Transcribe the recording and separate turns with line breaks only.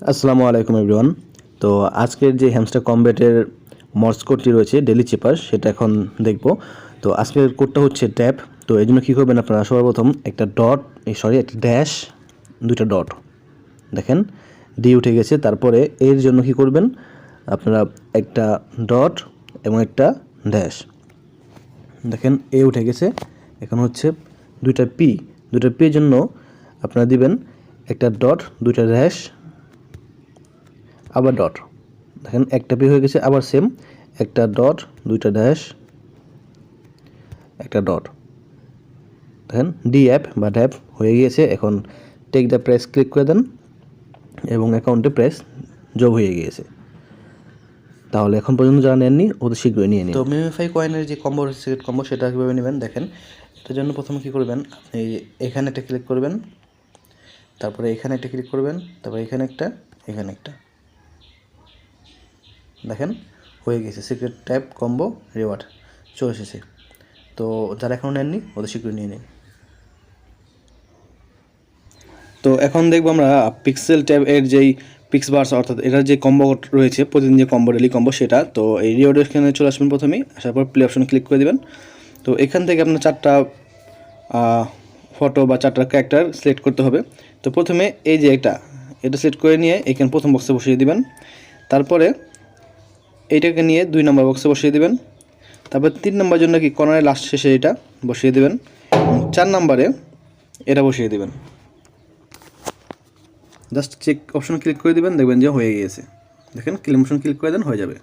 আসসালামু আলাইকুম এভরিওয়ান তো আজকের যে হ্যামস্টার কমব্যাটের মর্স কোডটি রয়েছে ডেলি চেপার সেটা এখন দেখব। তো আজকের কোডটা হচ্ছে ট্যাপ তো এই জন্য কী করবেন আপনারা? সর্বপ্রথম একটা ডট এই সরি একটা ড্যাশ দুইটা ডট দেখেন ডি উঠে গেছে। তারপরে এর জন্য কি করবেন? আপনারা একটা ডট এবং একটা ড্যাশ দেখেন এ উঠে গেছে। এখন হচ্ছে দুইটা পি দুইটা পি জন্য আপনারা দিবেন একটা ডট দুইটা ড্যাশ আবার ডট দেখেন, একটা পি হয়ে গেছে, আবার সেম একটা ডট দুইটা ড্যাশ একটা ডট দেখেন ডি অ্যাপ বা ড্যাপ হয়ে গিয়েছে। এখন টেক দ্য প্রেস ক্লিক করে দেন, এবং অ্যাকাউন্টে প্রেস যোগ হয়ে গিয়েছে। তাহলে এখন পর্যন্ত যারা নেননি, ওদের শীঘ্রই নিয়ে নিন। তো মিমিফাই কয়েনের যে কম্বো সিলেক্ট কম্বো সেটা কীভাবে নেবেন? দেখেন, এটার জন্য প্রথমে কী করবেন? আপনি এখানে একটা ক্লিক করবেন, তারপরে এখানে একটা ক্লিক করবেন, তারপরে এখানে একটা এখানে একটা। দেখেন, হয়ে গেছে। সিক্রেট ট্যাপ কম্বো রিওয়ার্ড চলে এসেছে। তো যারা এখনও নেননি ওদের শীঘ্রই নিয়ে নিন। তো এখন দেখব আমরা পিক্সেল ট্যাব এর যেই পিক্স বার্স অর্থাৎ এটার যে কম্বো রয়েছে, প্রতিদিন যে কম্বো ডেলি কম্বো সেটা। তো এই রিওয়ার্ডের এখানে চলে আসবেন প্রথমেই আসার পর প্লে অপশন ক্লিক করে দেবেন। তো এখান থেকে আপনার চারটা ফটো বা চারটা ক্যারেক্টার সিলেক্ট করতে হবে। তো প্রথমে এই যে এটা এটা সিলেক্ট করে নিয়ে এখানে প্রথম বক্সে বসিয়ে দিবেন। তারপরে এইটাকে নিয়ে দুই নম্বর বক্সে বসিয়ে দেবেন। তারপর তিন নম্বর জন্য কি কর্নারে লাস্ট শেষে এটা বসিয়ে দেবেন। চার নম্বরে এটা বসিয়ে দেবেন। জাস্ট চেক অপশন ক্লিক করে দেবেন, দেখবেন যে হয়ে গিয়েছে। দেখেন ক্লিক অপশন ক্লিক করে দেন, হয়ে যাবে।